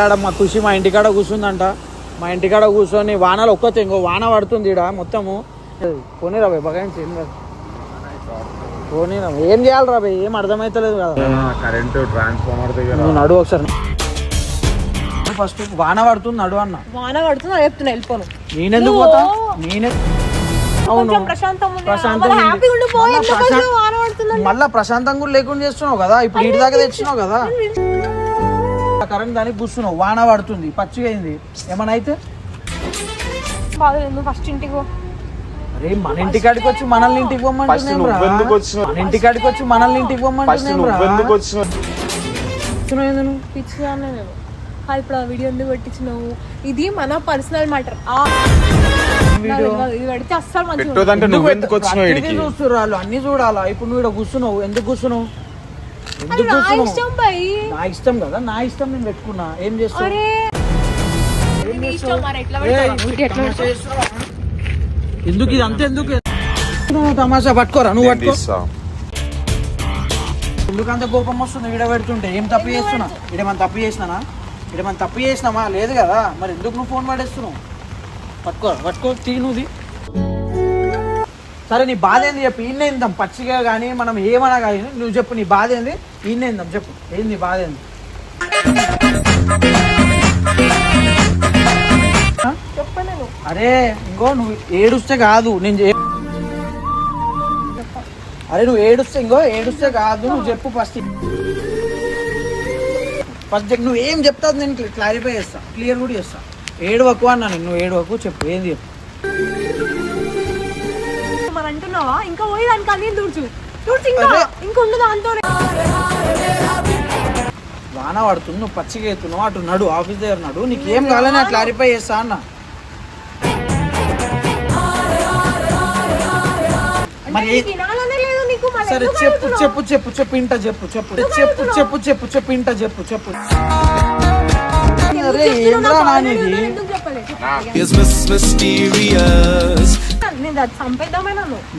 ఆడ మా ఖుషి మా ఇంటికాడ కూర్చుందంట. మా ఇంటికాడ కూర్చొని వానలు ఒక్కతే ఇంకో వాన పడుతుంది ఈడ మొత్తము. పోనీరా బాయ్ బగాయించి ఏం కాదు. పోనీరా. ఏం చేయాలి రా బాయ్ ఏం అర్థమైతలేదు కదా. కరెంటు ట్రాన్స్ఫార్మర్ దగ్గర. నువ్వు నడు ఒకసారి. ఫస్ట్ వాన పడుతుంది నడు అన్న. వాన పడుతుంది చెప్తున్నా వెళ్ళిపోను. నేనెందుకు పోతా? నేనే అవును. ప్రశాంతం మళ్ళా ప్రశాంతంగా కూడా లేకుండా చేస్తున్నావు కదా ఇప్పుడు ఇంటి దాకా తెచ్చినావు కదా. కరెంట్ దానికి కూర్చున్నావు. వాన పడుతుంది. పచ్చిగా అయింది ఏమన్నా అయితే? ఫస్ట్ ఇంటికి పో. అరే మన ఇంటికాడికి వచ్చి మనల్ని ఇంటికి పొమ్మంటున్నాం రా. వచ్చినావు? మన ఇంటికాడికి వచ్చి మనల్ని ఇంటికి ఫస్ట్ పొమ్మంటున్నాం రా. నువ్వు ఎందుకు వచ్చినావు? వచ్చినావు ఏంది నువ్వు? పిచ్చిదాన్నే నేను. ఆ, ఇప్పుడు ఆ వీడియో ఎందుకు పెట్టించినావు? ఇది మన పర్సనల్ మ్యాటర్. వీడియో? ఇది పెడితే అస్సలు మంచిగా పెట్టోదంటే నువ్వు ఎందుకు వచ్చినావు ప్రతిదీ ఇడికి? చూస్తుర్రు వాళ్ళు. అన్ని చూడాలా? ఇప్పుడు నువ్వు ఇక్కడ కూర్చున్నావు. ఎందుకు కూర్చున్నావు? ఎందుకు నా ఇష్టం భయ్ నా ఇష్టం కదా నా ఇష్టం నేను పెట్టుకున్నా. ఏం చేస్తావు? ఎందుకు ఇది? అంతే ఎందుకు? నువ్వు తమాషా పట్టుకోరా నువ్వు పట్టుకో. ఎందుకంత కోపం వస్తుంది వీడ పెడుతుంటే? ఏం తప్పు చేస్తున్నా? ఇడేమన్నా తప్పు చేసినానా? ఇడేమన్నా తప్పు చేసినామా? లేదు కదా. మరి ఎందుకు నువ్వు ఫోన్ పడేస్తున్నావు? పట్టుకో పట్టుకో తీ నువ్వుది సరే నీ బాధ ఏంది చెప్పు ఇందాం. పచ్చిగా కానీ మనం ఏమన్నా కానీ నువ్వు చెప్పు నీ బాధ ఏంది? ఇందాం చెప్పు. ఏంది నీ బాధ ఏంది? అరే ఇంకో నువ్వు ఏడుస్తే కాదు నేను అరే నువ్వు ఏడుస్తే ఇంకో ఏడుస్తే కాదు నువ్వు చెప్పు ఫస్ట్ ఫస్ట్ చెప్పు నువ్వు ఏం చెప్తావు నేను క్లారిఫై చేస్తా క్లియర్ కూడా చేస్తా. ఏడవకు అన్నా నేను నువ్వు ఏడవకు చెప్పు ఏంది చెప్పు. అంటున్నావా ఇంకా పోయి దానికి అన్ని తుడుచు తుడుచు ఇంకా అదే. ఇంకా ఉండు దాంతో వాన పడుతుంది నువ్వు పచ్చిగా ఎత్తున్నావు అటు నడు ఆఫీస్ దగ్గర నడు నీకు ఏం కావాలని నేను క్లారిఫై చేస్తా అన్న మరి ఏ- వినాలనే లేదు నీకు మళ్ళీ సరే చెప్పు? చెప్పు చెప్పు చెప్పు ఇంట చెప్పు చెప్పు చెప్పు చెప్పు చెప్పు చెప్పు ఇంట చెప్పు? చెప్పు. is Miss Mysterious. నేను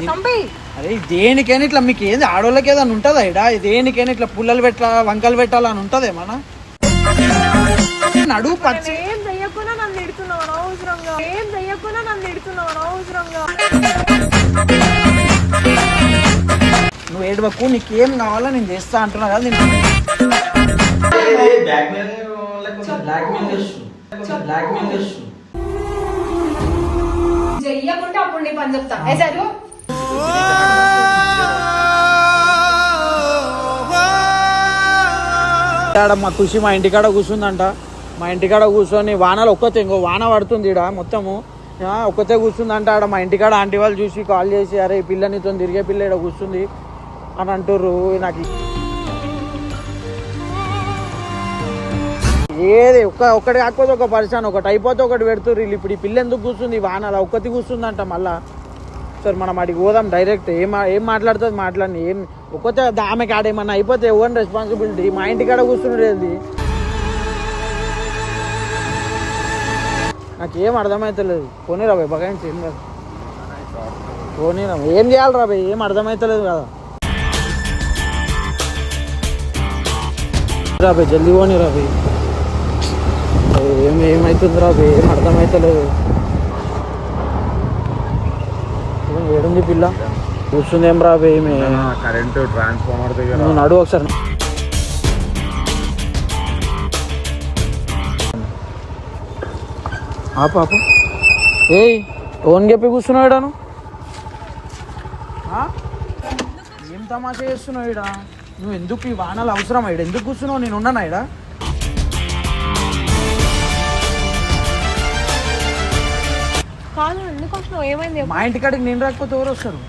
చంపేయి. అరే దేనికైనా ఇట్లా మీకు ఏంది ఆడోళ్ళకి ఏదైనా ఉంటుందా ఇడ? దేనికైనా ఇట్లా పుల్లలు పెట్టాలా వంకలు పెట్టాలా అని ఉంటుంది ఏమన్నా? నడువు పచ్చి ఏం చెయ్యకుండా నన్ను ఎడుతున్నావు అనవసరంగా. ఏం చెయ్యకుండా నన్ను ఎడుతున్నావు అనవసరంగా. నువ్వు ఏడవకు నీకేం కావాలో నేను చేస్తా అంటున్నా కదా నేను బ్లాక్మెయిల్ చేస్తు బ్లాక్మెయిల్ చేస్తు చెయ్యకుంటే అప్పుడు నీ పని చెప్తా. ఏ సరే? ఆడ మా ఖుషి మా ఇంటికాడ కూర్చుందంట. మా ఇంటికాడ కూర్చొని వానలు ఒక్కతే ఇంకో వాన పడుతుంది ఈడ మొత్తము. ఒక్కతే కూర్చుందంట ఆడ మా ఇంటికాడ ఆంటీ వాళ్ళు చూసి కాల్ చేసి అరే ఈ పిల్ల నీతో తిరిగే పిల్ల ఇక్కడ కూర్చుంది. అని అంటుర్రు నాకు ఏది? ఒక్క ఒక్కటి కాకపోతే ఒక పరిశాన్ ఒకటి అయిపోతే ఒకటి పెడుతుర్రు వీళ్ళు. ఇప్పుడు ఈ పిల్ల ఎందుకు కూర్చుంది? వాన అలా ఒక్కటి కూర్చుందంట మళ్ళా. సరే మనం అడిగి పోదాం డైరెక్ట్. ఏం మా- ఏం మాట్లాడుతుంది? మాట్లాడి ఏం ఒక్కతే ఆమెకి ఆడేమన్నా అయిపోతే ఓన్ రెస్పాన్సిబిలిటీ మా ఇంటికాడ కూర్చుండేది నాకు ఏం అర్థమైతలేదు. పోనీ రాబాయ్ బగాయించి ఏం కాదు పోనీ రా ఏం చేయాలి రాబాయ్ ఏం అర్థమవుతలేదు కదా. రాబాయ్ జల్దీ పోనీ రాబాయ్ ఏం ఏమైతుంది రాబాయ్ ఏం అర్థమైతలేదు. ఏం ఏడుంది పిల్ల? కూర్చుంది ఏం రాబాయ్ ఏమి కరెంటు ట్రాన్స్ఫార్మర్ దగ్గర. నువ్వు నడు ఒకసారి. ఆ పాప ఏయ్ ఓన్ చెప్పి? ఆ? ఏం తమాషా చేస్తున్నావు ఈడ? నువ్వు ఎందుకు ఈ వానలు అవసరం ఈడ ఎందుకు కూర్చున్నావు? నేను ఉన్నానా ఈడ? ఏమైంది. మా ఇంటికాడికి నేను రాకపోతే ఎవరు వస్తారు?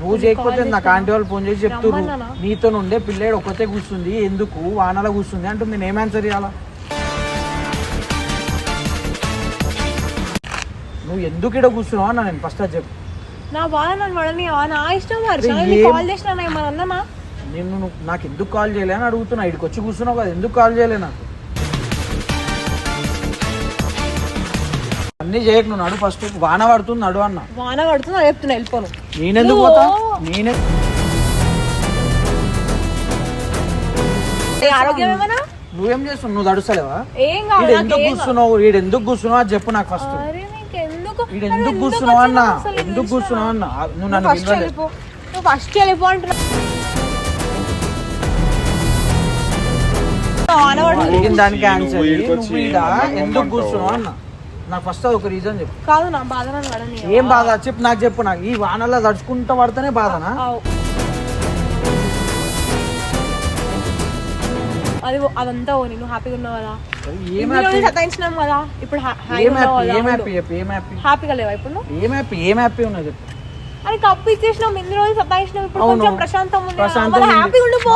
నువ్వు చేయకపోతే నాకు ఆంటీ వాళ్ళు ఫోన్ చేసి చెప్తున్నారు? నీతో ఉండే పిల్లేడు ఒక్కతే కూర్చుంది ఎందుకు? వానలో కూర్చుంది అంటుంది నేను ఏం ఆన్సర్ ఇవ్వాలా నువ్వు ఎందుకు ఇక్కడ కూర్చున్నావు అన్న నేను ఫస్ట్ చెప్పు. నా బాధ నన్ను పడని నా ఇష్టం కాల్ చేసిన ఏమన్నా నేను నువ్వు నాకు ఎందుకు కాల్ చేయలే అని అడుగుతున్నా. ఇక్కడికి వచ్చి కూర్చున్నావు కదా ఎందుకు కాల్ చేయలే నాకు? అన్నీ చేయకు నువ్వు నడు ఫస్ట్. వాన పడుతుంది నడు అన్న. వాన పడుతుంది అని చెప్తున్నా వెళ్ళిపోను. నేనెందుకు పోతా? నేనే ఆరోగ్యం నువ్వేం చేస్తున్నావు? నువ్వు తడుస్తలేవా ఏం కాదు వీడు ఎందుకు. కూర్చున్నావు? వీడు ఎందుకు కూర్చున్నావు? అది చెప్పు నాకు ఫస్ట్. వీడు ఎందుకు కూర్చున్నావు అన్న? ఎందుకు కూర్చున్నావు అన్న? నువ్వు నన్ను ఫస్ట్ వెళ్ళిపో. నువ్వు ఫస్ట్ దానికి ఆన్సర్ ఎందుకు? కూర్చున్నావు అన్న? నాకు ఫస్ట్ అది ఒక రీజన్ చెప్పు. కాదు నా బాధ ఏం బాధ? చెప్పు నాకు చెప్పు నాకు ఈ వానల్లో తడుచుకుంటా పడితేనే బాధనా? అది అదంతా ఓ హ్యాపీగా ఉన్నావు కదా. ఏం హ్యాపీ సతాయించినాం కదా. ఇప్పుడు ఏం హ్యాపీ కదా, ఏం ఉండు. హ్యాపీ చెప్పు ఏం హ్యాపీ హ్యాపీగా లేవా ఇప్పుడు ఏం హ్యాపీ ఏం హ్యాపీ ఉన్నది చెప్పు. అది కప్పు ఇచ్చేసినాం ఇన్ని రోజులు సతాయించినాం ఇప్పుడు అవును. కొంచెం ప్రశాంతం ఉండిపో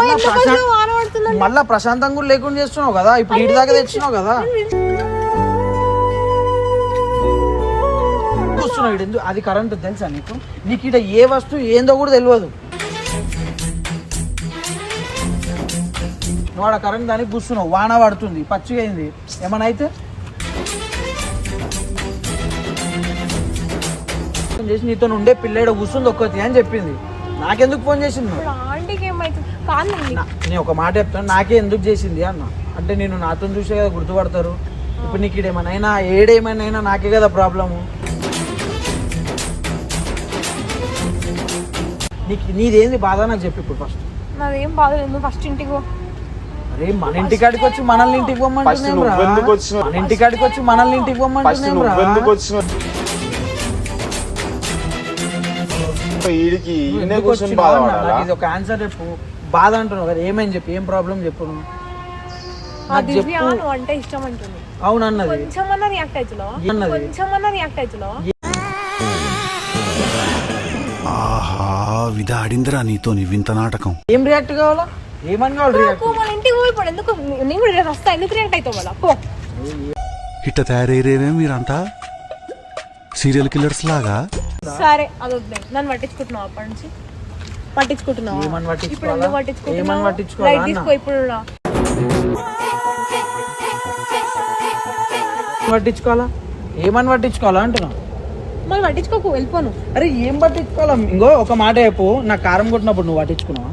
మళ్ళా ప్రశాంతంగా కూడా లేకుండా చేస్తున్నావు కదా ఇప్పుడు ఇంటి దాకా తెచ్చినావు కదా. కూర్చున్నావు ఈడు ఎందుకు అది కరెంట్ తెలుసా నీకు? నీకు ఇక్కడ ఏ వస్తువు ఏందో కూడా తెలియదు. నువ్వు ఆడ కరెంట్ దానికి కూర్చున్నావు వాన పడుతుంది పచ్చిగా అయింది. ఏమన్నా అయితే చేసి నీతో ఉండే పిల్లేడ కూర్చుంది ఒక్కతి అని చెప్పింది. నాకెందుకు ఫోన్ చేసింది నేను ఒక మాట చెప్తాను నాకే ఎందుకు చేసింది అన్న? అంటే నేను నాతో చూసే కదా గుర్తుపడతారు. ఇప్పుడు నీకు ఈడేమైనా అయినా ఏడేమైనా అయినా నాకే కదా ప్రాబ్లము నీకు నీదేంది బాధ నాకు చెప్పి ఇప్పుడు ఫస్ట్ నాదేం బాధలేదు నువ్వు ఫస్ట్ ఇంటికి పో. అరే మన ఇంటి కాడికి వచ్చి మనల్ని ఇంటికి రా. నువ్వెందుకు వచ్చినావు? మన ఇంటి కాడికి వచ్చి మనల్ని ఇంటికి ఫస్ట్ పొమ్మంటున్నాం రా. నువ్వెందుకు వచ్చినావు? ఈడికి నువ్వు ఈయనే ఎందుకు కూర్చొని వచ్చినావు అన్న? బాధపడాలా నాకు ఇది ఒక ఆన్సర్ చెప్పు. బాధ అంటున్నావు కదా ఏమని చెప్పు? ఏం ప్రాబ్లం చెప్పు నువ్వు? ఆ నాకు దివ్య చెప్పు. నువ్వు అంటే ఇష్టం అంటుంది. అవును అన్నది కొంచెం అన్నా రియాక్ట్ అవుతున్నావా? ఏమన్నది? కొంచెం అన్నా రియాక్ట్ అవుతున్నావా? ఆహా విధాడిందిరా నీతో నీ వింత నాటకం. ఏం రియాక్ట్ కావాలా? ఏమని కావాలి రియాక్ట్ మన ఇంటికి ఎందుకు? నేను కూడా వస్తా ఎందుకు రియాక్ట్ అవుతావు పో. ఇట్ట తయారయ్యేమే మీరంతా సీరియల్ కిల్లర్స్ లాగా? సరే అది వద్దు నన్ను పట్టించుకుంటున్నావు అప్పటి నుంచి? పట్టించుకుంటున్నావా? ఏమని పట్టించుకోవాలా? పట్టించుకుంటున్నావు? ఏమని పట్టించుకోవాలా లైట్ అన్న? తీసుకో ఇప్పుడు రా. పట్టించుకోవాలా? ఏమని పట్టించుకోవాలా అంటున్నా మళ్ళీ పట్టించుకోకు వెళ్ళిపోను. అరే ఏం పట్టించుకోవాలా? ఇంకో ఒక మాట చెప్పు నాకు కారం కొట్టినప్పుడు నువ్వు పట్టించుకున్నావా?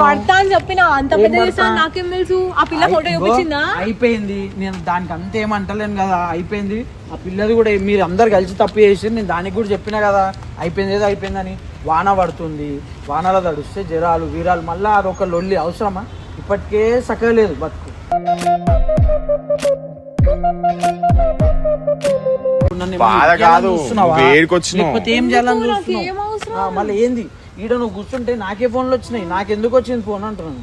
పడతా అని చెప్పిన అంత పెద్ద? చేసా నాకేం తెలుసు? ఆ పిల్ల ఫోటో చూపించిందా? అయిపోయింది. నేను దానికి అంత ఏమంటలేను కదా అయిపోయింది. ఆ పిల్లది కూడా మీరు అందరు కలిసి తప్పు చేసి నేను దానికి కూడా చెప్పిన కదా అయిపోయింది ఏదో అయిపోయిందని. వాన పడుతుంది. వానలో తడుస్తే జరాలు వీరాలు మళ్ళీ అదొక లొల్లి అవసరమా? ఇప్పటికే సకలేదు బతుకు. బాధ కాదు. చూస్తున్నావా? లేకపోతే ఏం చేయాలని మళ్ళీ ఏంది? ఈడ నువ్వు కూర్చుంటే నాకే ఫోన్లు వచ్చినాయి. నాకెందుకు వచ్చింది ఫోన్ అంటున్నాను.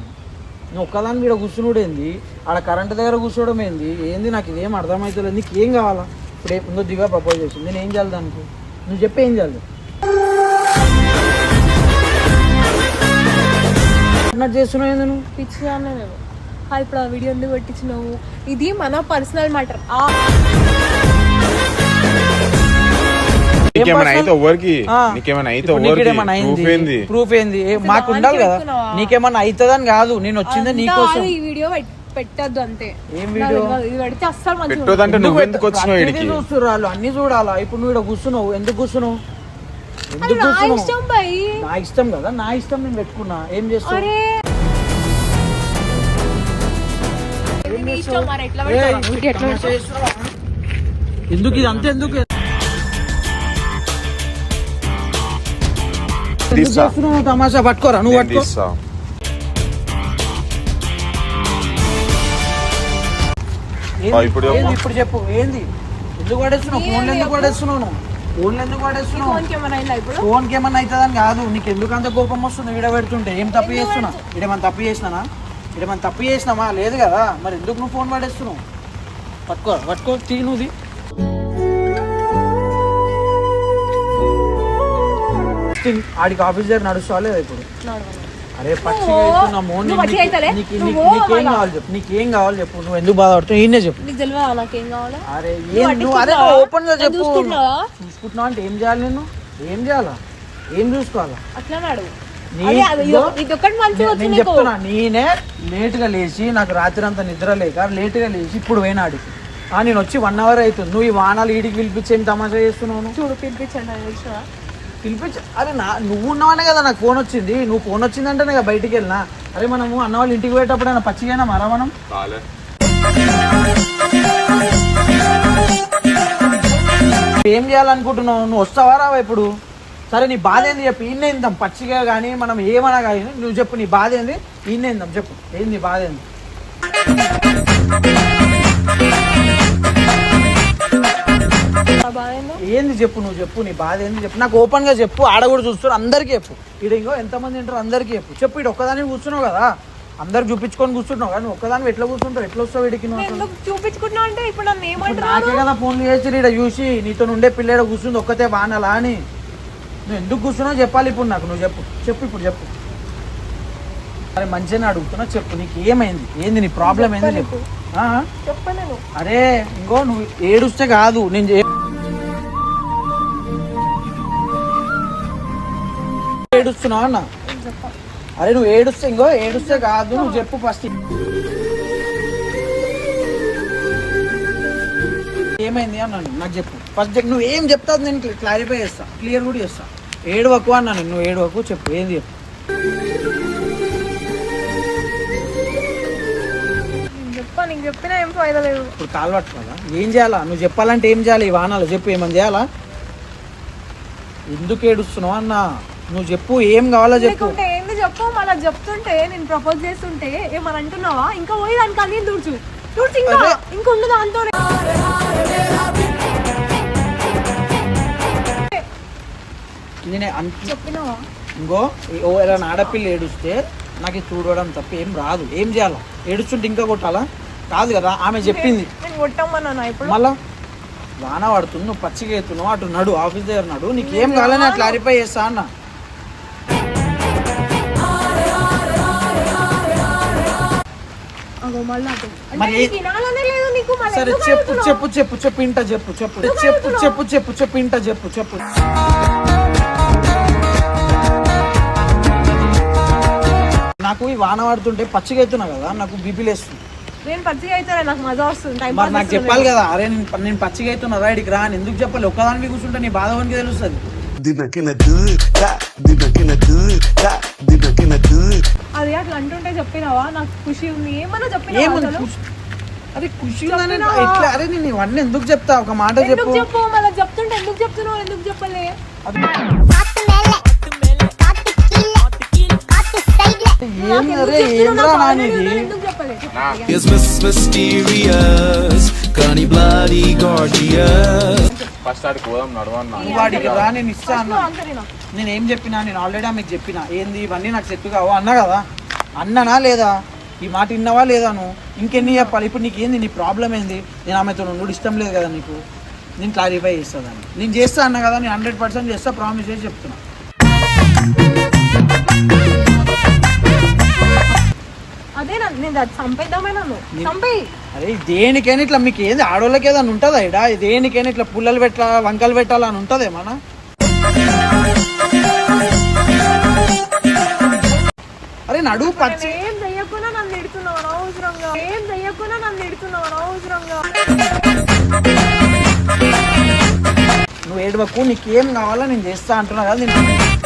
నువ్వు ఒక్కదాని మీద కూర్చున్నాడు ఏంది? ఆడ కరెంట్ దగ్గర కూర్చోవడం ఏంది? ఏంది? నాకు ఇదేం అర్థమవుతలేదు నీకు ఏం కావాలా? ఇప్పుడు ఏ- ఇంకో దిగా ప్రపోజ్ చేసింది. నేను ఏం చేయాలి దానికి? నువ్వు చెప్పి ఏం చేయాలి? చేస్తున్నావు ఏంది నువ్వు? ఆ, ఇప్పుడు ఆ వీడియో ఎందుకు పెట్టించినావు? ఇది మన పర్సనల్ మ్యాటర్ ప్రూఫ్ ఏంది? ప్రూఫ్ ఏంది? ఏ, మాకు ఉండాలి కదా? నీకేమన్నా అవుతుందని కాదు. నేను వచ్చిందే నీకోసం. ఈ వీడియో పెట్- పెట్టొద్దు అంతే. ఏం వీడియో? నాకు ఇది పెడితే అస్సలు మంచిగా ఉండదు. పెట్టొద్దంటే ఎందుకు వచ్చినావు చూస్తుర్రు వాళ్ళు అన్ని చూడాలా? ఇప్పుడు నువ్వు ఇక్కడ కూర్చున్నావు. ఎందుకు కూర్చున్నావు? ఎందుకు కూర్చున్నావు? నా ఇష్టం కదా నా ఇష్టం నేను పెట్టుకున్నా. ఏం చేస్తావు? ఎందుకు ఇది అంతే ఎందుకు? ఎందుకు తీస్తా. చేస్తున్నావు? తమాషా పట్టుకోరా నువ్వు పట్టుకో. ఇప్పుడు చెప్పు. ఏంది ఇప్పుడు చెప్పు. ఏంది? ఎందుకు పడేస్తున్నావు? ఫోన్లు ఎందుకు. పడేస్తున్నావు నువ్వు? ఫోన్లు ఎందుకు పడేస్తున్నావు? ఫోన్కి ఏమన్నా అవుతుందని కాదు. నీకు ఎందుకు అంత కోపం వస్తుంది? ఈడ పెడుతుంటే ఏం తప్పు చేస్తున్నా ఇడేమన్నా తప్పు చేసినానా? ఇడేమన్నా తప్పు చేసినామా? లేదు కదా. మరి ఎందుకు నువ్వు ఫోన్ పడేస్తున్నావు పట్టుకో పట్టుకో తీ నువ్వుది ఆడికి ఆఫీస్ దగ్గర నడుస్తా లేదా ఇప్పుడు. అరే పచ్చి మోన్? నీకు. కావాలి చెప్పు నీకేం కావాలి చెప్పు నువ్వు ఎందుకు బాధపడుతున్నావు? ఈయనే చెప్పు. అరే నువ్వు? ఓపెన్గా చెప్పు. చూసుకుంటున్నావా? చూసుకుంటున్నావు అంటే ఏం చేయాలి నేను ఏం చేయాలా? ఏం చూసుకోవాలా? అట్లా నేను చెప్తున్నా నేనే లేట్గా లేచి నాకు రాత్రి అంతా నిద్ర లేక లేట్గా లేచి ఇప్పుడు పోయినాడికి ఆ నేను వచ్చి వన్ అవర్ అవుతుంది. నువ్వు ఈ వానాలు ఈడికి పిలిపించి ఏం తమాషా చేస్తున్నావు? చూడు పిలిపించండి పిలిపించ అరే నా నువ్వు ఉన్నావనే కదా నాకు ఫోన్ వచ్చింది. నువ్వు ఫోన్ వచ్చిందంటేనే కదా బయటికి వెళ్ళినా. అరే మనము అన్న వాళ్ళ ఇంటికి పోయేటప్పుడు అయినా పచ్చిగా మరా మనం? ఏం చేయాలనుకుంటున్నావు? నువ్వు వస్తావా రావా ఇప్పుడు? సరే నీ బాధ ఏంది చెప్పు ఇందాం. పచ్చిగా కానీ మనం ఏమన్నా కానీ నువ్వు చెప్పు నీ బాధ ఏంది? ఇందాం చెప్పు. ఏంది నీ బాధ ఏంది? ఏందో? చెప్పు నువ్వు చెప్పు నీ బాధ ఏంది చెప్పు. నాకు ఓపెన్గా చెప్పు ఆడ కూడా చూస్తారు అందరికీ చెప్పు. ఈడ ఇంకో ఎంతమంది ఉంటారు అందరికీ చెప్పు. చెప్పు ఇటు ఒక్కదాని కూర్చున్నావు కదా. అందరు చూపించుకొని కూర్చుంటున్నావు నువ్వు ఒక్కదాని ఎట్లా కూర్చుంటావు? ఎట్లా వస్తావు వీడికి నువ్వు అసలు? ఎందుకు చూపించుకుంటున్నా అంటే ఇప్పుడు నాకే కదా ఫోన్లు చేసి ఈడ చూసి నీతో ఉండే పిల్లడ కూర్చుంది ఒక్కతే వానలా అని. నువ్వు ఎందుకు కూర్చున్నావు? చెప్పాలి ఇప్పుడు నాకు. నువ్వు చెప్పు. చెప్పు ఇప్పుడు చెప్పు. అరే మంచిగానే అడుగుతున్నా చెప్పు. నీకు ఏమైంది? ఏంది నీ ప్రాబ్లం ఏంది చెప్పు? చెప్పలేను అరే ఇంకో నువ్వు ఏడుస్తే కాదు. నేను ఏడుస్తున్నావు అన్న? అరే నువ్వు ఏడుస్తే ఇంకో ఏడుస్తే కాదు. నువ్వు చెప్పు ఫస్ట్ ఏమైంది అన్నాను నాకు చెప్పు. ఫస్ట్ చెప్పు నువ్వు ఏం చెప్తావు నేను క్లారిఫై చేస్తా. క్లియర్ కూడా చేస్తా. ఏడవకు అన్నాను నువ్వు ఏడవకు చెప్పు ఏంది చెప్పు. నీకు చెప్పినా ఏం ఫైదా లేదు. ఇప్పుడు కాలు పట్టుకోవాలా? ఏం చేయాలా? నువ్వు చెప్పాలంటే ఏం చేయాలి? ఈ వానాలు చెప్పు ఏమని చేయాలా? ఎందుకు ఏడుస్తున్నావు అన్న? నువ్వు చెప్పు ఏం కావాలో చెప్పు. ఏంది చెప్పు మళ్ళీ చెప్తుంటే నేను ప్రపోజ్ చేస్తుంటే ఏమని అంటున్నావా? ఇంకా పోయి దానికి అన్ని దూడ్చు ఇంకా. ఇంకా ఉండు దాంతో నేను అంత ఇంకో ఎవరైనా ఆడపిల్ల ఏడుస్తే నాకు ఇది చూడడం తప్ప ఏం రాదు. ఏం చేయాలా? ఏడుస్తుంటే ఇంకా కొట్టాలా? కాదు కదా ఆమె చెప్పింది. మళ్ళా వాన పడుతుంది నువ్వు పచ్చిగా ఎత్తున్నావు అటు నడు ఆఫీస్ దగ్గర నడు నీకు ఏం కావాలని క్లారిఫై చేస్తా అన్న. సరే చెప్పు? చెప్పు చెప్పు చెప్పు ఇంట చెప్పు చెప్పు చెప్పు చెప్పు చెప్పు చెప్పు ఇంట చెప్పు చెప్పు. నాకు ఈ వాన పడుతుంటే పచ్చిగా ఎత్తున్నా కదా నాకు బీపీ లేస్తుంది. నేను పచ్చిగా అయితే నాకు మజా వస్తుంది మరి నాకు చెప్పాలి కదా అరే నేను నేను పచ్చిగా అవుతున్నా రైడ్కి రా అని ఎందుకు చెప్పాలి? ఒక్కదానికి కూర్చుంటే నీ బాధ వానికి తెలుస్తుంది? అది అట్లా అంటుంటే చెప్పినావా? నాకు ఖుషి ఉంది. ఏమన్నా? ఖుషి- అరే ఖుషి? ఎట్లా? అరే నేను ఇవన్నీ ఎందుకు చెప్తా? ఒక మాట చెప్పు. చెప్పు? మళ్ళీ చెప్తుంటే ఎందుకు చెప్తున్నావు? ఎందుకు చెప్పలే? Is Miss Mysterious, Connie Bloody Gorgeous. First ఆడికి పోదాం నడవన్నా. నువ్వు వాడికి రా నేను ఇస్తా అన్న. అంతేనా నేను ఏం చెప్పినా నేను ఆల్రెడీ ఆమెకు చెప్పిన. ఏంది ఇవన్నీ నాకు సెట్ కావు? అన్నా కదా. అన్ననా లేదా? ఈ మాట విన్నావా లేదా నువ్వు? ఇంకెన్ని చెప్పాలి? ఇప్పుడు నీకు ఏంది నీ ప్రాబ్లం ఏంది? నేను ఆమెతో నుండి ఇష్టం లేదు కదా నీకు? నేను క్లారిఫై చేస్తాను నేను చేస్తా అన్నా కదా నేను హండ్రెడ్ పర్సెంట్ చేస్తా ప్రామిస్ చేసి చెప్తున్నా. అదే నేను అది చంపేద్దామే నన్ను చంపేయి. అరే దేనికైనా ఇట్లా మీకు ఏంది ఆడోళ్ళకి ఏదైనా ఉంటుందా ఇడా? దేనికైనా ఇట్లా పుల్లలు పెట్టాలా వంకలు పెట్టాలా అని ఉంటుంది ఏమన్నా? అరే నడువు పచ్చి నేను ఏం చెయ్యకుండా నన్ను తిడుతున్నావు అనవసరంగా. ఏం చెయ్యకుండా నన్ను తిడుతున్నావు అనవసరంగా. నువ్వు ఏడవకు నీకు ఏం కావాలో నేను చేస్తా అంటున్నా కదా నేను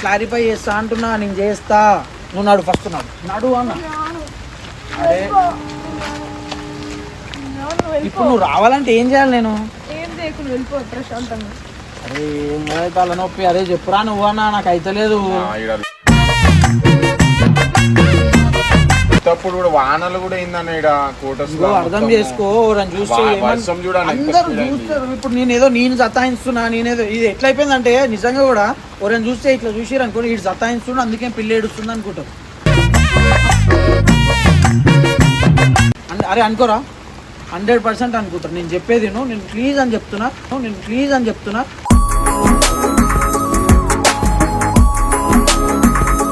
క్లారిఫై చేస్తా అంటున్నా నేను చేస్తా. నువ్వు నడు ఫస్ట్ నడు. నడు అన్న. అరే. ఇప్పుడు నువ్వు రావాలంటే ఏం చేయాలి నేను? అరే ఏం కాదు తలనొప్పి అరే చెప్పురా నువ్వు అన్నా నాకు అయితలేదు. తప్పుడు కూడా వానలు కూడా అయిందన్న ఇక్కడ కోటస్ అర్థం చేసుకో చూడండి ఇప్పుడు నేను ఏదో నేను సతాయిస్తున్నా నేనేదో ఇది ఎట్లా అయిపోయిందంటే నిజంగా కూడా ఎవరైనా చూస్తే ఇట్లా చూసిరు అనుకో ఇటు సతాయిస్తున్నా అందుకే పిల్లి ఏడుస్తుంది అనుకుంటారు అన్- అరే అనుకోరా హండ్రెడ్ పర్సెంట్ అనుకుంటారు నేను చెప్పేది. నేను ప్లీజ్ అని చెప్తున్నా నేను ప్లీజ్ అని చెప్తున్నా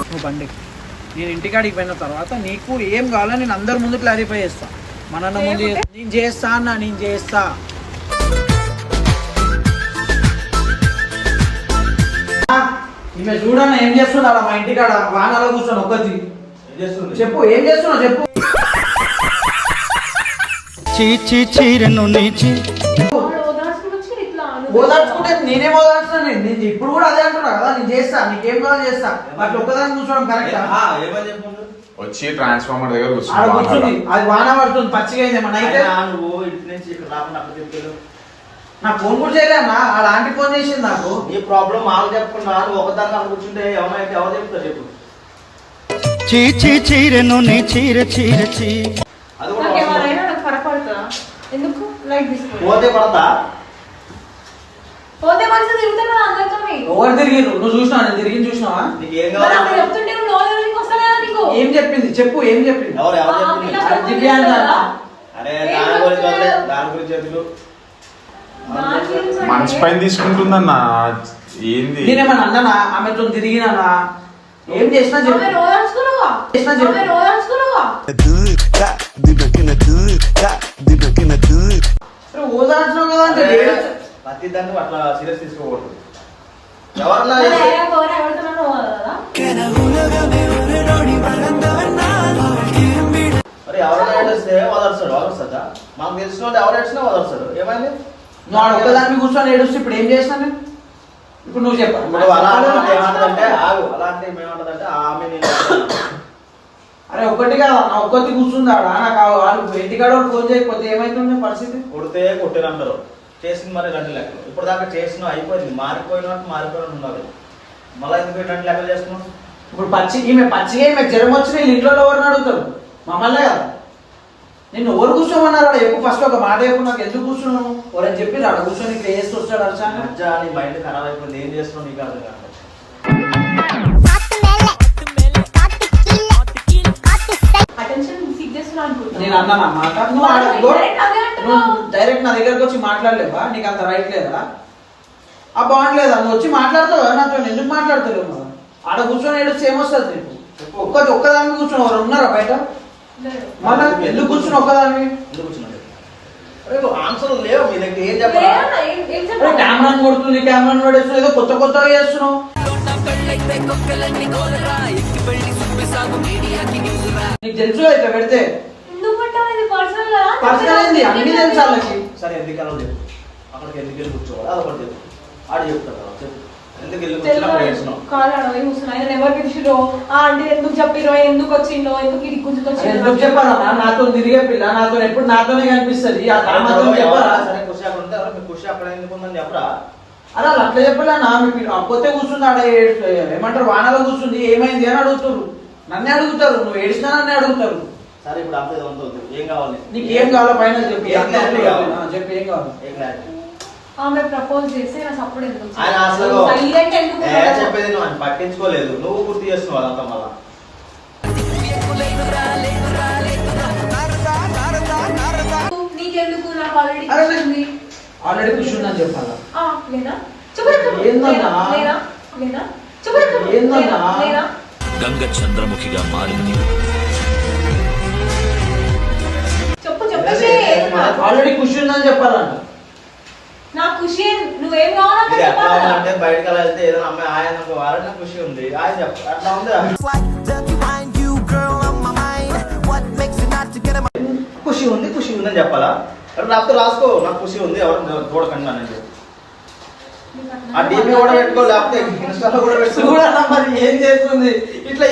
నువ్వు బండి. నేను ఇంటికాడికి పోయిన తర్వాత నీకు ఏం కావాలో నేను అందరి ముందు క్లారిఫై చేస్తా మన ముందు. నేను చేస్తా అన్న నేను చేస్తా ఈమె చూడన్న ఏం చేస్తున్నా మా ఇంటికాడ? వానలో కూర్చొని ఒక్కతి. చెప్పు ఏం చేస్తున్నావు చెప్పు. చీచి చీరను నీచి. ఓదార్చుకుంటే నేనే ఓదార్చున్నా నేను ఇప్పుడు కూడా అదే అంటున్నా కదా నేను చేస్తా నీకేం కావాలి చేస్తా. అట్లా ఒక్కదాన్ని కూర్చోవడం కరెక్టా వచ్చి ట్రాన్స్ఫార్మర్ దగ్గర కూర్చుంది. అది వాన పడుతుంది పచ్చిగా అయింది మన అయితే? అయినా నువ్వు ఇటు నుంచి ఇక్కడ రాకుండా అక్కడ చెప్పారు నా ఫోన్ కూడా చేయలే అన్న ఆ ఆంటీ ఫోన్ చేసింది నాకు. నీ ప్రాబ్లం మాకు చెప్పకుండా నువ్వు ఒకదాన్ని అక్కడ కూర్చుంటే ఎవరైతే ఎవరు చెప్తారు చెప్పు. చీ చీ చీరెను నీ చీర చీర చీ. అది కూడా నాకు అవసరం. నాకు ఎందుకు? లైట్ తీసుకో పోతే పడతా. పోతే మనసు తిరుగుతున్నా అందరితో ఎవరు తిరిగిరు నువ్వు చూసినావా? నేను తిరిగి చూసినావా? నీకు ఏం మరి అప్పుడు కావాలి చెప్తుంటే నువ్వు నోరు ఎవరికి వస్తా కదా నీకు. ఏం చెప్పింది? చెప్పు ఏం చెప్పింది? ఎవరు ఎవరు ఆ, చెప్పింది? పిల్ల అది propose దివ్య అంట. చేస్తుందా? అరే ఏం దాని గురించి చెప్తున్నారు? వదిలే, దాని గురించి ఎందుకు దాని గురించి అంటే- మంచి పైన తీసుకుంటుందన్న. ఏంది? నేనేమన్నా అన్నానా ఆమెతో తిరిగినానా? ఏం చేసినా చెప్పు చెప్పు. కదా అంటే. ప్రతి దాన్ని అట్లా సీరియస్ తీసుకోకూడదు. ఎవరన్నా ఏడిస్తే మాకు తెలిసిన వాళ్ళు ఎవరు ఏడ్చినా వదలుస్తాడు ఏమైంది? నువ్వు ఆడ ఒక్కదాన్ని కూర్చొని ఏడుస్తే ఇప్పుడు ఏం చేసినా నేను ఇప్పుడు నువ్వు చెప్పు. ఇప్పుడు అలా అంటే ఏమంటదంటే ఆగు. అలా అంటే ఏమంటదంటే ఆమె నేను అరే కదా నా ఒక్కటి కూర్చుంది ఆడ. నాకు వాళ్ళు ఇంటికాడ ఫోన్ చేయకపోతే ఏమైతుండే పరిస్థితి? కొడితే కొట్టినంటారు చేసింది మరి రెండు లెక్కలు. ఇప్పుడు దాకా చేసిన అయిపోయింది. మారిపోయినట్టు మారిపోయినట్టు ఉండాలి మళ్ళీ ఎందుకు రెండు లెక్కలు చేస్తున్నావు? ఇప్పుడు పచ్చి ఈమె పచ్చిగా ఈమె జ్వరం వచ్చి వీళ్ళు ఇంట్లో ఎవరిని అడుగుతారు? మమ్మల్నే కదా. నిన్ను ఎవరు కూర్చోమన్నారు? చెప్పు ఫస్ట్ ఒక మాట చెప్పు నాకు ఎందుకు కూర్చున్నావు? ఎవరైనా చెప్పి ఆడ కూర్చొని ఇక్కడ వేసి వస్తాడు అర్చా మధ్య నీ మైండ్ ఖరాబ్ అయిపోయింది. ఏం చేస్తున్నావు? నీకు అర్థం కాదు. నేను అన్నాను? ఆ మాట నువ్వు. నువ్వు డైరెక్ట్ నా దగ్గరకు వచ్చి మాట్లాడలేవా? నీకు అంత రైట్ లేదా? ఆ బాగుండలేదా నువ్వు వచ్చి మాట్లాడతావా? నాతో ఎందుకు మాట్లాడతలేవు మరి? ఆడ కూర్చొని ఏడు సేమ్ వస్తుంది నీకు? ఒక్కటి ఒక్కదాని కూర్చొని ఎవరు ఉన్నారా బయట. మళ్ళా ఎందుకు కూర్చుని ఒక్కదాని ఎందుకు కూర్చున్నావు? ఆన్సర్ లేవు మీ దగ్గర ఏం చెప్పాలి? కెమెరాని కొడుతుంది కెమెరాని పడేస్తుంది ఏదో కొత్త కొత్తగా చేస్తున్నావు. నీకు తెలుసు అయితే పెడితే? పర్సనల్ ఏంది? అన్ని తెలుసు వాళ్ళకి. సరే ఎందుకు చెప్పు? అక్కడికి ఎందుకు వెళ్ళి కూర్చోవాలి? అదొకటి చెప్పు. ఆడు చెప్తాడు కదా, చెప్పు కాదు ఎవరు పిలిచిరో ఆ అంటే ఎందుకు చెప్పిరో ఎందుకు వచ్చిందో ఎందుకు ఇది అరే గుంజుకొచ్చిందో ఎందుకు చెప్పాలన్నా నాతో తిరిగే పిల్ల నాతో ఎప్పుడు నాతోనే కనిపిస్తుంది. ఆ మాత్రం చెప్పారా సరే ఖుషి అక్కడ ఉంటే ఎవరు? మీ ఖుషి అక్కడ ఎందుకు ఉందని చెప్పరా? అలా అట్లా చెప్పలే? నా మీ పిల్ల అప్పతే కూర్చుంది ఆడ ఏ- ఏమంటారు? వానలో కూర్చుంది. ఏమైంది అని అడుగుతారు నన్నే అడుగుతారు. నువ్వు ఏడిచినా నన్నే అడుగుతారు. సరే ఇప్పుడు అంతే వద్దు. ఏం కావాలి? నీకు ఏం కావాలో పైన చెప్పి. చెప్పి. ఏం కావాలి? ఆమె ప్రపోజ్ చేస్తే నా సపోర్ట్ ఎందుకు ఆయన అసలు సైలెంట్ ఎందుకు ఏ? చెప్పేది నువ్వు ఆయన పట్టించుకోలేదు నువ్వు గుర్తు చేస్తున్నావు అదంతా మళ్ళా నీకెందుకు నాకు ఆల్రెడీ అరే ఉంది ఆల్రెడీ కూర్చుందని చెప్పాలా ఆ, లేనా చెప్పు చెప్పు. ఏందన్నా? లేనా? లేనా లేనా చెప్పు చెప్పు. ఏందన్నా? లేనా? లేనా గంగ చంద్రముఖిగా మారింది చెప్పు చెప్పేసి? ఆల్రెడీ చెప్పాలంట నా ఖుషి నువ్వేం కావాలో ఇది ఎట్లా చెప్పాలి ఉందంటే బయటకు అలా వెళ్తే ఏదైనా అమ్మాయి ఆయన వాళ్ళని ఖుషి ఉంది. ఆయన చెప్పు. అట్లా ఉంది? ఖుషి ఉంది ఖుషి ఉందని చెప్పాలా? అప్పుడు రాత్రి రాసుకో. నాకు ఖుషి ఉంది. ఎవరు చూడకండి అని చెప్పి. ఆ డీపీ కూడా పెట్టుకో లేకపోతే ఇన్స్టాలో కూడా పెట్టుకో. చూడన్నా మరి ఏం చేస్తుంది? ఇట్లా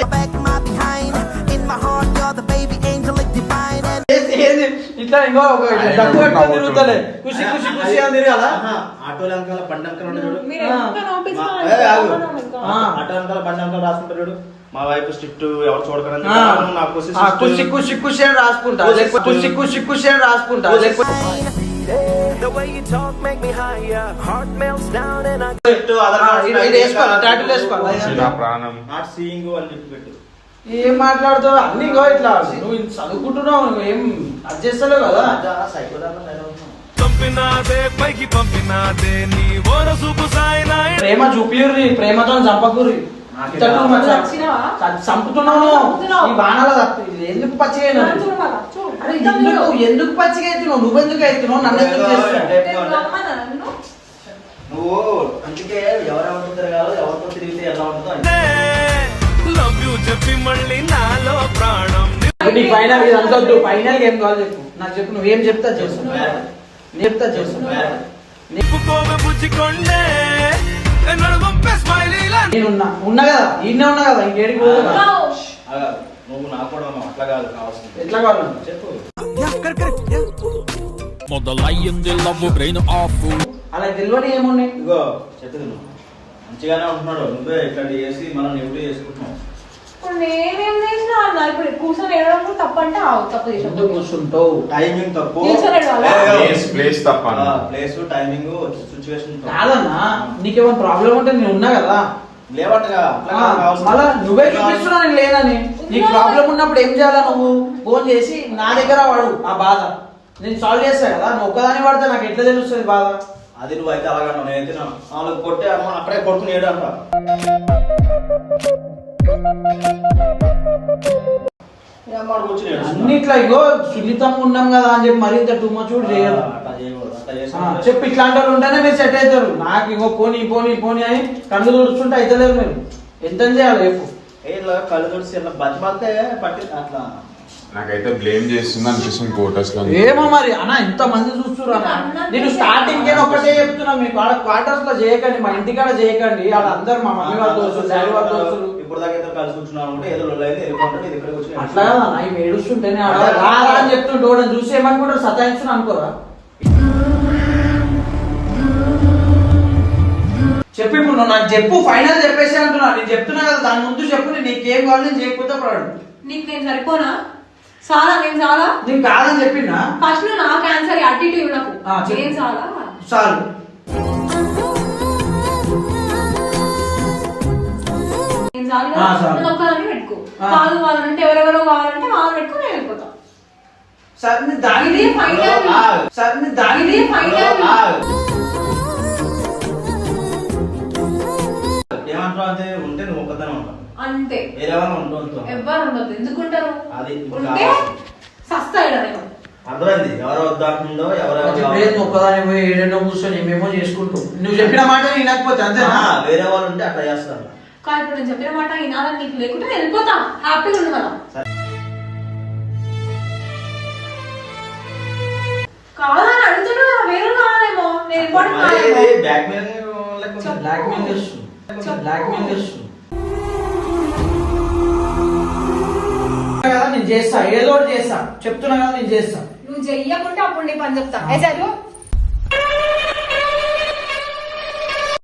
ఏంది? ఇట్లా ఇంకో ఒక డబ్బు పెట్టుకొని తిరుగుతలే. ఖుషి ఖుషి ఖుషి అని తిరగాల? బండి. ఆటో వెనకాల బండి వెనకాల రాసుకుంటారు చూడు. మా వైపు స్ట్రిక్ట్ ఎవరు చూడకని ఆ. నా ఖుషి ఆ, ఖుషి ఖుషి ఖుషి అని రాసుకుంటా. ఖుషి, లేకపోతే ఖుషి ఖుషి ఖుషి అని రాసుకుంటా. లేకపోతే స్ట్రిక్ట్ ఆధార్ ఆ, కార్డు ఇది- ఇది వేసుకోవాలా? టాటూలు వేసుకోవాలా? ఖుషి నా ప్రాణం నాట్ సీయింగ్ అని చెప్పి పెట్టు. ఏం మాట్లాడుతావు అన్ని ఇంకో ఇట్లా. నువ్వు ఇంత చదువుకుంటున్నావు నువ్వు ఏం అది చేస్తలేవు కదా? ప్రేమ చూపియుర్రి ప్రేమతో చంపకుర్రి. నాకు ఇంత too much. వచ్చినావా? చ- చంపుతున్నావు నువ్వు. ఈ బాణాల ఎందుకు పచ్చిగా ఎందుకు. ఎందుకు పచ్చిగా అవుతున్నావు నువ్వెందుకు అవుతున్నావు నన్ను ఎందుకు? నువ్వు అందుకే ఎవరెవరితో తిరగాలో ఎవరితో తిరిగితే ఎలా ఉంటుందో. లవ్ యూ చెప్పి మళ్ళీ నాలో ప్రాణం. నీకు ఫైనల్ ఇది అంత వద్దు. ఫైనల్ ఏం కావాలి చెప్పు. నాకు చెప్పు నువ్వేం చెప్తా చేస్తాను నేను చెప్తా చేస్తాను నేను ఉన్నా. ఉన్నా కదా. ఈయనే ఉన్నా కదా. ఇంకేడికి పోదు నువ్వు నాకు కూడా ఉన్నావు. అట్లా కాదు కావాల్సింది ఎట్లా చెప్పు. మొదలయ్యింది లవ్ బ్రెయిన్ ఆఫ్ అలా తెలియని ఏమున్నాయి? ఇగో చెప్తుంది మంచిగానే ఉంటున్నాడు. నువ్వే ఇట్లాంటి చేసి మనం చేసుకుంటున్నావు? ఇప్పుడు నేనేం చేసినా అన్న ఇప్పుడు కూర్చొని ఏడవడం తప్పు కూర్చుంటావు. టైమింగ్ తప్పు? ప్లేస్ ప్లేస్ తప్ప అన్న. ప్లేస్ టైమింగ్ సిచ్యువేషన్ కాదన్నా నీకేమైనా ప్రాబ్లం ఉంటే నేను ఉన్నా కదా. లేవట్టుగా. మళ్ళా నువ్వే చూపిస్తున్నా నేను లేనని. నీకు ప్రాబ్లం ఉన్నప్పుడు ఏం చేయాలా నువ్వు? ఫోన్ చేసి నా దగ్గర వాడు ఆ బాధ. నేను సాల్వ్ చేస్తా కదా. నువ్వు ఒక్కదాని పడితే నాకు ఎట్లా తెలుస్తుంది బాధ? అది నువ్వు అయితే అలాగా నేనైతే నా- వాళ్ళకి కొట్టే అమ్మ అక్కడే కొడుకుని ఏడంట. అన్నిట్లో ఇగో సున్నితంగా ఉన్నాం కదా అని చెప్పి మరింత టూ మచ్ కూడా చేయదు చెప్పి ఇట్లాంటి వాళ్ళు ఉంటేనే మీరు సెట్ అవుతారు. నాకు ఇంకో పోనీ పోనీ పోనీ అని కళ్ళు తుడుచుంటే అవుతలేరు మీరు. ఎంత చేయాలి చెప్పు ఏ ఇట్లా కళ్ళు తుడిచి ఇట్లా బతిమాలితే పట్టి అట్లా. నాకైతే బ్లేమ్ చేస్తుంది అనిపిస్తుంది కోటర్స్లో ఏమో మరి అన్న ఇంత మంది చూస్తున్నారు అన్న. నేను స్టార్టింగ్ ఒకటే చెప్తున్నా మీకు ఆడ క్వార్టర్స్లో చేయకండి మా ఇంటికాడ చేయకండి ఆడ అందరు మా మమ్మీ వాళ్ళ దోస్తులు డాడీ వాళ్ళ దోస్తులు ఇప్పుడు దాకా ఇద్దరు కలిసి కూర్చున్నావు అంటే ఏదో ఇది అట్లా కదా అన్న ఇవి ఏడుస్తుంటేనే ఆడ రారా అని చెప్తుంటే చూసి ఏమనుకుంటారు సతాయిస్తున్నా అనుకోరా? చెప్పు ఇప్పుడు నువ్వు నాకు చెప్పు ఫైనల్ చెప్పేసి అంటున్నా. నేను చెప్తున్నా కదా దాని ముందు చెప్పు నేను నీకేం కావాలి నేను చేయకపోతే పడాడు. నీకు నేను సరిపోనా? చాలా నేను చాలా నీకు కాదని చెప్పినా? ఫస్ట్ నువ్వు నా క్యాన్సర్ అటు ఇటు నాకు ఆ, చెప్పు. నేను చాలా చాలు నేను చాలు ఆ, చాలు. నన్ను ఒక్కదాన్ని పెట్టుకో. ఆ. కాదు కావాలంటే ఎవరెవరో కావాలంటే వాళ్ళు పెట్టుకో నేను వెళ్ళిపోతా. సరే నీ దాని ఇది ఫైనల్. సరే నీ దాని ఇది ఏమంటావు అంటే ఉంటే నువ్వు ఒక్కదానే ఉంటావు. అంతే. వేరే వాళ్ళు ఉంటావు. ఎవ్వరు ఉండదు ఎందుకుంటారు? అది ఉంటే నేను? అర్థమైంది. ఎవరో వద్దాకుందో నువ్వు ఒక్కదాని పోయి ఏడేనో కూర్చొని ఏమేమో చేసుకుంటూ. నువ్వు చెప్పిన మాట వినకపోతే అంతేనా? ఆ, వేరే వాళ్ళు ఉంటే అట్లా చేస్తారు. కానీ ఇప్పుడు నేను చెప్పిన మాట వినాలని నీకు లేకుంటే నేను వెళ్ళిపోతా. హ్యాపీగా ఉండు మనం. కాదా అని అడుగుతున్నా. వేరే కావాలేమో. నేను ఇంపార్టెంట్ బ్లాక్ మెయిల్ చేస్తుంది. నేను ఏదో చెప్తున్నా కదా నేను చేస్తా. నువ్వు చెయ్యకుండా అప్పుడు నీ పని చెప్తా.